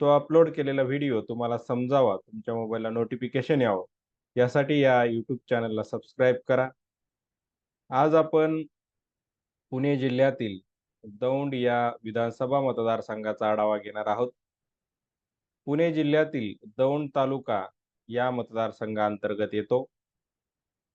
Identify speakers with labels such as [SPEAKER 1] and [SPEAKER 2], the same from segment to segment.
[SPEAKER 1] तो अपलोड केलेला व्हिडिओ तुम्हाला समजावा तुमच्या मोबाईलला नोटिफिकेशन यावं. यासाठी या यूट्यूब चॅनलला सबस्क्राईब करा. आज आपण पुणे जिल्ह्यातील दौंड या विधानसभा मतदारसंघाचा आढावा घेणार आहोत. पुणे जिल्ह्यातील दौंड तालुका या मतदारसंघाअंतर्गत येतो.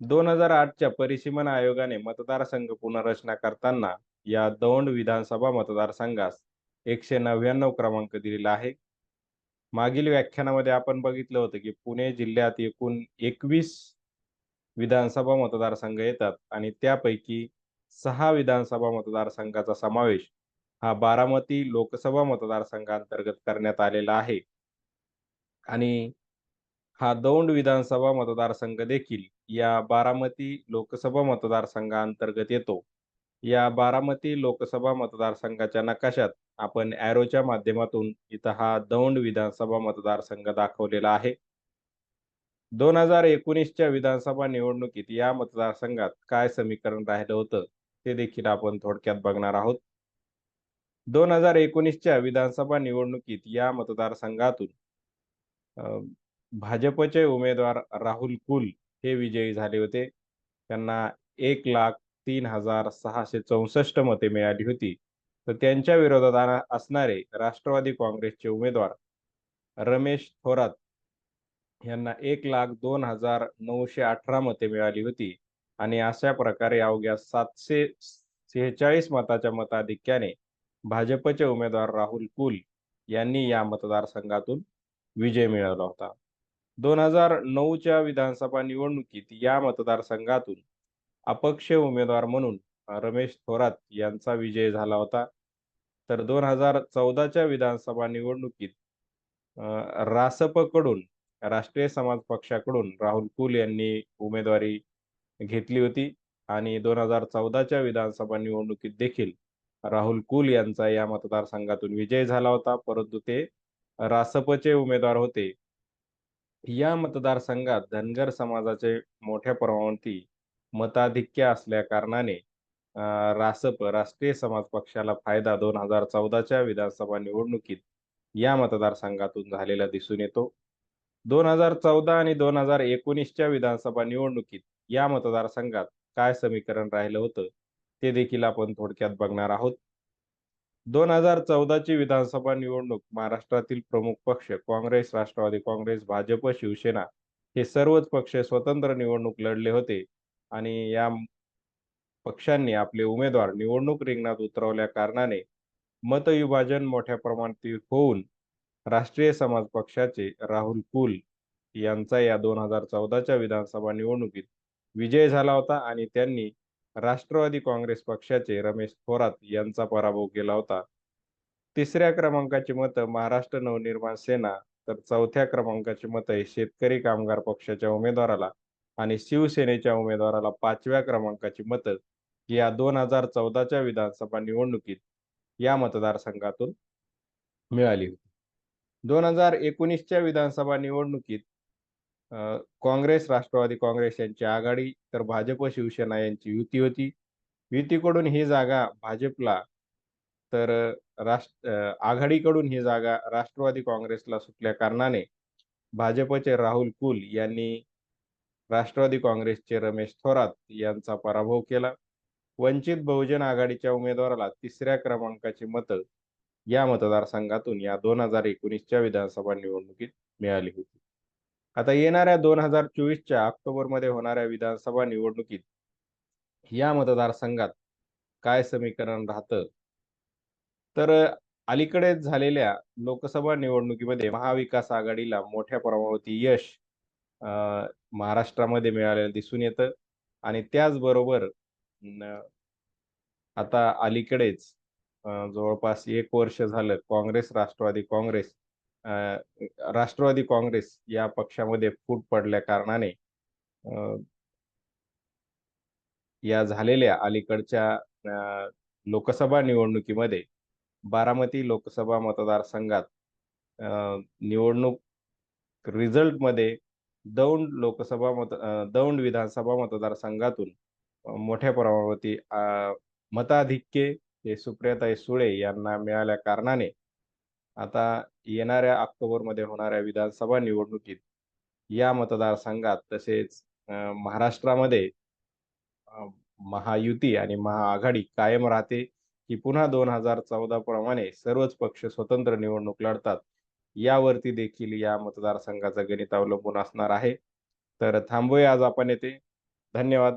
[SPEAKER 1] दोन हजार आठच्या परिसीमन आयोगाने मतदारसंघ पुनर्रचना करताना या दौंड विधानसभा मतदारसंघास एकशे नव्याण्णव क्रमांक दिलेला आहे. मागील व्याख्यानामध्ये आपण बघितलं होतं की पुणे जिल्ह्यात एकूण एकवीस विधानसभा मतदारसंघ येतात आणि त्यापैकी सहा विधानसभा मतदारसंघाचा समावेश हा बारामती लोकसभा मतदारसंघांतर्गत करण्यात आलेला आहे. आणि हा दौंड विधानसभा मतदारसंघ देखील या बारामती लोकसभा मतदारसंघाअंतर्गत येतो. या बारामती लोकसभा मतदारसंघाच्या नकाशात आपण ॲरोच्या माध्यमातून इथं हा दौंड विधानसभा मतदारसंघ दाखवलेला आहे. दोन हजार एकोणीसच्या विधानसभा निवडणुकीत या मतदारसंघात काय समीकरण राहिलं होतं ते देखील आपण थोडक्यात बघणार आहोत. दोन हजार एकोणीसच्या विधानसभा निवडणुकीत या मतदारसंघातून भाजपचे उमेदवार राहुल कुल हे विजयी झाले होते. त्यांना एक लाख तीन हजार सहाशे चौसष्ट मते मिळाली होती. तर त्यांच्या विरोधात असणारे राष्ट्रवादी काँग्रेसचे उमेदवार रमेश थोरात यांना एक लाख दोन हजार नऊशे अठरा मते मिळाली होती. आणि अशा प्रकारे अवघ्या सातशे सेहेचाळीस मताच्या मताधिक्याने भाजपचे उमेदवार राहुल कुल यांनी या मतदारसंघातून विजय मिळवला होता. दोन हजार नऊच्या विधानसभा निवडणुकीत या मतदारसंघातून अपक्ष उमेदवार म्हणून रमेश थोरात यांचा विजय झाला होता. तर दोन हजार चौदाच्या विधानसभा निवडणुकीत रासपकडून राष्ट्रीय समाज पक्षाकडून राहुल कुल यांनी उमेदवारी घेतली होती. आणि दोन हजार चौदाच्या विधानसभा निवडणुकीत देखील राहुल कुल यांचा या मतदारसंघातून विजय झाला होता. परंतु ते रासपचे उमेदवार होते. या मतदारसंघात धनगर समाजाचे मोठ्या प्रमाणावरती मताधिक्य असल्या कारणाने रासप राष्ट्रीय समाज पक्षाला फायदा दोन हजार चौदाच्या विधानसभा निवडणुकीत या मतदारसंघातून झालेला दिसून येतो. दोन हजार चौदा आणि दोन हजार एकोणीसच्या विधानसभा निवडणुकीत या मतदारसंघात काय समीकरण राहिलं होतं ते देखील आपण थोडक्यात बघणार आहोत. दोन हजार चौदाची विधानसभा निवडणूक महाराष्ट्रातील प्रमुख पक्ष काँग्रेस राष्ट्रवादी काँग्रेस भाजप शिवसेना हे सर्वच पक्ष स्वतंत्र निवडणूक लढले होते आणि या पक्षांनी आपले उमेदवार निवडणूक रिंगणात उतरवल्या कारणाने मतविभाजन मोठ्या प्रमाणात होऊन राष्ट्रीय समाज पक्षाचे राहुल कुल यांचा या दोन हजार चौदाच्या विधानसभा निवडणुकीत विजय झाला होता आणि त्यांनी राष्ट्रवादी काँग्रेस पक्षाचे रमेश थोरात यांचा पराभव केला होता. तिसऱ्या क्रमांकाची मतं महाराष्ट्र नवनिर्माण सेना तर चौथ्या क्रमांकाची मतं शेतकरी कामगार पक्षाच्या उमेदवाराला आणि शिवसेनेच्या उमेदवाराला पाचव्या क्रमांकाची मतं या दोन हजार चौदाच्या विधानसभा निवडणुकीत या मतदारसंघातून मिळाली होती. दोन हजार एकोणीसच्या विधानसभा निवडणुकीत काँग्रेस राष्ट्रवादी काँग्रेस यांची आघाडी तर भाजप शिवसेना यांची युती होती. युतीकडून ही जागा भाजपला तर राष्ट्र आघाडीकडून ही जागा राष्ट्रवादी काँग्रेसला सुटल्या कारणाने भाजपचे राहुल कुल यांनी राष्ट्रवादी काँग्रेसचे रमेश थोरात यांचा पराभव केला. वंचित बहुजन आघाडीच्या उमेदवाराला तिसऱ्या क्रमांकाची मतं या मतदारसंघातून या दोन हजार एकोणीसच्या विधानसभा निवडणुकीत मिळाली होती. आता येणाऱ्या दोन हजार चोवीसच्या ऑक्टोबरमध्ये होणाऱ्या विधानसभा निवडणुकीत या मतदारसंघात काय समीकरण राहतं? तर अलीकडेच झालेल्या लोकसभा निवडणुकीमध्ये महाविकास आघाडीला मोठ्या प्रमाणावरती यश महाराष्ट्रामध्ये मिळालेलं दिसून येतं. आणि त्याचबरोबर आता अलीकडेच जवळपास एक वर्ष झालं काँग्रेस राष्ट्रवादी काँग्रेस राष्ट्रवादी काँग्रेस या पक्षामध्ये फूट पडल्या कारणाने या झालेल्या अलीकडच्या अ, लोकसभा निवडणुकीमध्ये बारामती लोकसभा मतदारसंघात अ, निवडणूक रिझल्टमध्ये दौंड लोकसभा मत दौंड विधानसभा मतदारसंघातून मोठ्या प्रमाणावरती अ, मताधिक्य हे सुप्रियाताई सुळे यांना मिळाल्या कारणाने आता येणाऱ्या ऑक्टोबरमध्ये होणाऱ्या विधानसभा निवडणुकीत या मतदारसंघात तसेच महाराष्ट्रामध्ये महायुती आणि महाआघाडी कायम राहते की पुन्हा दोन हजार चौदा प्रमाणे सर्वच पक्ष स्वतंत्र निवडणूक लढतात. यावरती देखील या मतदारसंघाचं गणित अवलंबून असणार आहे. तर थांबूया आज आपण येथे. धन्यवाद.